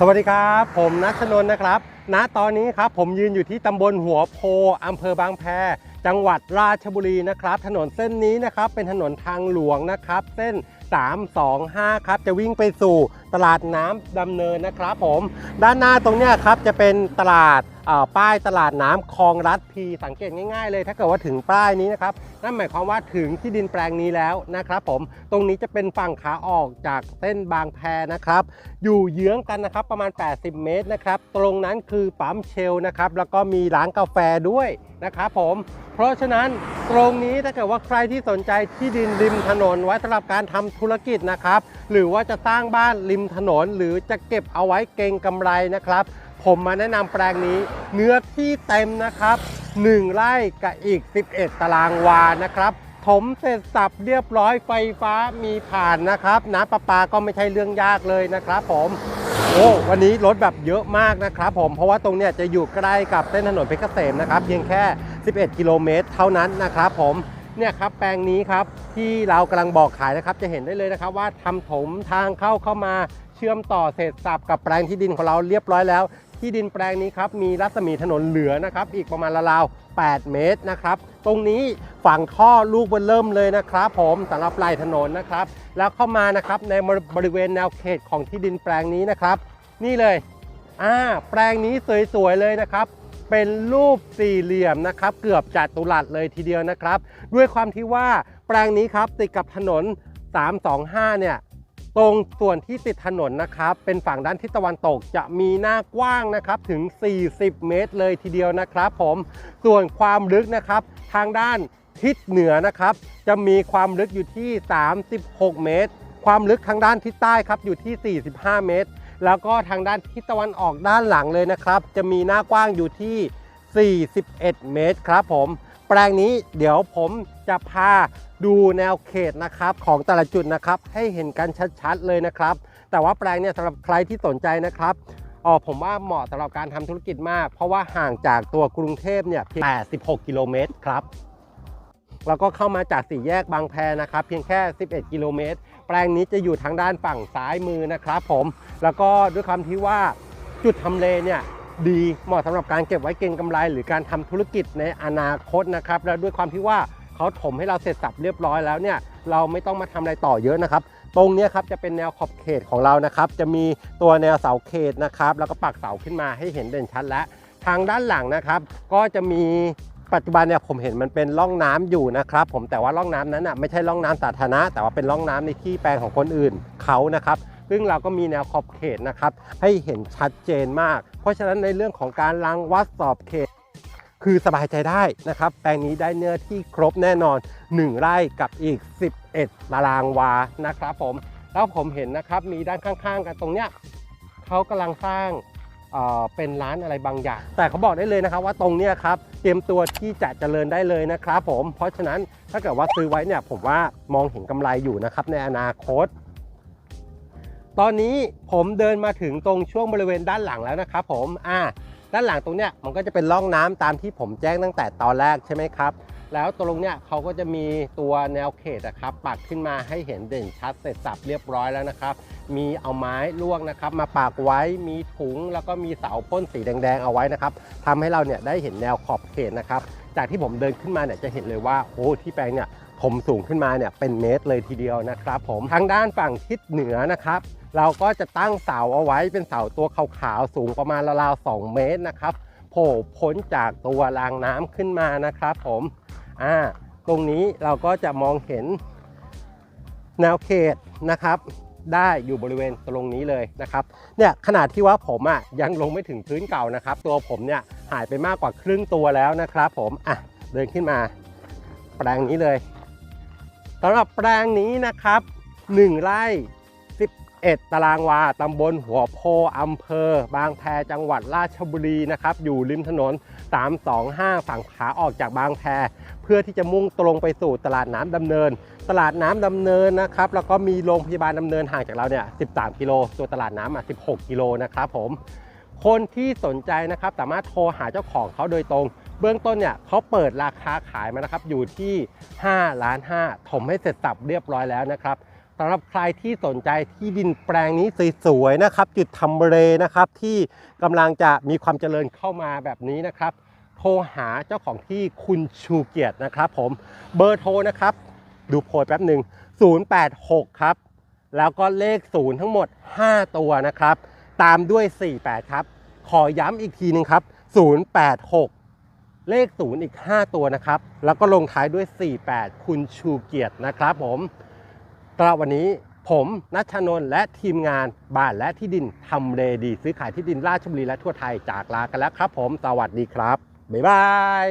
สวัสดีครับ ผมนัชนน์นะครับ ณ ตอนนี้ครับผมยืนอยู่ที่ตำบลหัวโพอำเภอบางแพ จังหวัดราชบุรีนะครับ ถนนเส้นนี้นะครับเป็นถนนทางหลวงนะครับ เส้น325 ครับ จะวิ่งไปสู่ตลาดน้ำดำเนินนะครับผม ด้านหน้าตรงเนี้ยครับจะเป็นตลาดป้ายตลาดน้ำคลองรัฐพีสังเกตง่ายๆเลย ถ้าเกิดว่าถึงป้ายนี้นะครับนั่นหมายความว่าถึงที่ดินแปลงนี้แล้วนะครับผมตรงนี้จะเป็นฝั่งขาออกจากเส้นบางแพนะครับ อยู่เยื้องกันนะครับประมาณ 80 เมตรนะครับ ตรงนั้นคือปั๊มเชลนะครับแล้วก็มีร้านกาแฟด้วยนะครับผมเพราะฉะนั้นตรงนี้ถ้าเกิดว่าใครที่สนใจที่ดินริมถนนไว้สำหรับการทำธุรกิจนะครับ หรือว่าจะสร้างบ้านริมถนน หรือจะเก็บเอาไว้เก็งกำไรนะครับ ผมมาแนะนำแปลงนี้ เนื้อที่เต็มนะครับ 1 ไร่กับอีก 11 ตารางวานะครับถมเสร็จสับเรียบร้อยไฟฟ้ามีผ่านนะครับ น้ำประปาก็ไม่ใช่เรื่องยากเลยนะครับผมโอ้วันนี้รถแบบเยอะมากนะครับผมเพราะว่าตรงเนี้ยจะอยู่ใกล้กับเส้นถนนเพชรเกษมนะครับเพียงแค่ 11 กิโลเมตรเท่านั้นนะครับผม เนี่ยครับแปลงนี้ครับที่เรากำลังบอกขายนะครับ จะเห็นได้เลยนะครับ ว่าทำถมทางเข้าเข้ามาเชื่อมต่อเสร็จสับกับแปลงที่ดินของเราเรียบร้อยแล้ว ที่ดินแปลงนี้ครับมีรัศมีถนนเหลือนะครับอีกประมาณราวๆ8 เมตรนะครับตรงนี้ฝั่งท่อลูกเบนเริ่มเลยนะครับผมสำหรับไหลถนนนะครับ แล้วเข้ามานะครับในบริเวณแนวเขตของที่ดินแปลงนี้นะครับ นี่เลยอ่าแปลงนี้สวยๆเลยนะครับ เป็นรูปสี่เหลี่ยมนะครับ เกือบจัตุรัสเลยทีเดียวนะครับ ด้วยความที่ว่าแปลงนี้ครับติดกับถนน 325 เนี่ยตรงส่วนที่ติดถนนนะครับ เป็นฝั่งด้านทิศตะวันตกจะมีหน้ากว้างนะครับถึง 40 เมตรเลยทีเดียวนะครับ ผมส่วนความลึกนะครับ ทางด้านทิศเหนือนะครับ จะมีความลึกอยู่ที่ 36 เมตร ความลึกทางด้านทิศใต้ครับอยู่ที่ 45 เมตร แล้วก็ทางด้านทิศตะวันออกด้านหลังเลยนะครับ จะมีหน้ากว้างอยู่ที่ 41 เมตรครับผม แปลงนี้เดี๋ยวผมจะพาดูแนวเขตนะครับของแต่ละจุดนะครับให้เห็นกันชัดๆเลยนะครับ แต่ว่าแปลงเนี่ยสำหรับใครที่สนใจนะครับอ๋อผมว่าเหมาะสำหรับการทำธุรกิจมาก เพราะว่าห่างจากตัวกรุงเทพเนี่ยเพียง86 กิโลเมตรครับแล้วก็เข้ามาจากสี่แยกบางแพนะครับ เพียงแค่ 11 กิโลเมตร แปลงนี้จะอยู่ทางด้านฝั่งซ้ายมือนะครับผม แล้วก็ด้วยความที่ว่าจุดทำเลเนี่ยดีเหมาะสำหรับการเก็บไว้เก็งกำไร หรือการทำธุรกิจในอนาคตนะครับ แล้วด้วยความที่ว่าเขาถมให้เราเสร็จสับเรียบร้อยแล้วเนี่ยเราไม่ต้องมาทำอะไรต่อเยอะนะครับ ตรงนี้ครับจะเป็นแนวขอบเขตของเรานะครับ จะมีตัวแนวเสาเขตนะครับ แล้วก็ปักเสาขึ้นมาให้เห็นเด่นชัดและทางด้านหลังนะครับ ก็จะมี ปัจจุบันเนี่ยผมเห็นมันเป็นร่องน้ำอยู่นะครับผมแต่ว่าร่องน้ำนั้นอะไม่ใช่ร่องน้ำสาธารณะแต่ว่าเป็นร่องน้ำในที่แปลงของคนอื่นเขานะครับซึ่งเราก็มีแนวขอบเขตนะครับให้เห็นชัดเจนมาก เพราะฉะนั้นในเรื่องของการล้างวัดสอบเขต คือสบายใจได้นะครับ แปลงนี้ได้เนื้อที่ครบแน่นอน 1 ไร่กับอีก 11ตารางวานะครับผมแล้วผมเห็นนะครับมีด้านข้างๆ กันตรงเนี้ยเขากำลังสร้าง เป็นร้านอะไรบางอย่าง แต่เขาบอกได้เลยนะครับว่าตรงเนี้ยครับเตรียมตัวที่จะเจริญได้เลยนะครับผมเพราะฉะนั้นถ้าเกิดว่าซื้อไว้เนี่ยผมว่ามองเห็นกำไรอยู่นะครับในอนาคต ตอนนี้ผมเดินมาถึงตรงช่วงบริเวณด้านหลังแล้วนะครับผมอ่า ด้านหลังตรงเนี้ยมันก็จะเป็นร่องน้ำตามที่ผมแจ้งตั้งแต่ตอนแรกใช่ไหมครับ แล้วตรงเนี้ยเขาก็จะมีตัวแนวเขตนะครับปักขึ้นมาให้เห็นเด่นชัดเสร็จสับเรียบร้อยแล้วนะครับ มีเอาไม้ลวกนะครับ มาปักไว้มีถุงแล้วก็มีเสาพ่นสีแดงๆเอาไว้นะครับทำให้เราเนี่ยได้เห็นแนวขอบเขตนะครับจากที่ผมเดินขึ้นมาเนี่ยจะเห็นเลยว่าโอ้ที่แปลงเนี่ยผมสูงขึ้นมาเนี่ยเป็นเมตรเลยทีเดียวนะครับ ผมทางด้านฝั่งทิศเหนือนะครับ เราก็จะตั้งเสาเอาไว้เป็นเสาตัวขาวๆสูงประมาณราวๆ2เมตรนะครับโผล่พ้นจากตัวรางน้ำขึ้นมานะครับ ผมอ่าตรงนี้เราก็จะมองเห็นแนวเขตนะครับ ได้อยู่บริเวณตรงนี้เลยนะครับเนี่ยขนาดที่ว่าผมอะยังลงไม่ถึงพื้นเก่านะครับ ตัวผมเนี่ยหายไปมากกว่าครึ่งตัวแล้วนะครับ ผมอะเดินขึ้นมา แปลงนี้เลยสำหรับแปลงนี้นะครับ1ไร่ 11 ตารางวาตำบลหัวโพอำเภอ บางแพจังหวัดราชบุรีนะครับ อยู่ริมถนน 325 ฝั่งขาออกจากบางแพ เพื่อที่จะมุ่งตรงไปสู่ตลาดน้ำดำเนิน ตลาดน้ำดำเนินนะครับ แล้วก็มีโรงพยาบาลดำเนินห่างจากเราเนี่ย 13 กิโล ตัวตลาดน้ำอะ 16 กิโลนะครับผม คนที่สนใจนะครับสามารถโทรหาเจ้าของเขาโดยตรงเบื้องต้นเนี่ยเขาเปิดราคาขายมานะครับอยู่ที่5ล้าน5ถมให้เสร็จสับเรียบร้อยแล้วนะครับ สำหรับใครที่สนใจที่ดินแปลงนี้สวยๆนะครับ จุดทำเลนะครับ ที่กำลังจะมีความเจริญเข้ามาแบบนี้นะครับ โทรหาเจ้าของที่คุณชูเกียรตินะครับผมเบอร์โทรนะครับ ดูโพยแป๊บหนึ่ง086 ครับ แล้วก็เลข 0 ทั้งหมด 5 ตัวนะครับ ตามด้วย 48 ครับ ขอย้ำอีกทีนึงครับ 086เลข 0 อีก 5 ตัวนะครับ แล้วก็ลงท้ายด้วย 48 คุณชูเกียรตินะครับผม สำหรับวันนี้ผมนัชชนนท์และทีมงานบ้านและที่ดินทำเลดี ซื้อขายที่ดินราชบุรีและทั่วไทยจากลากันแล้วครับผม สวัสดีครับ บ๊ายบาย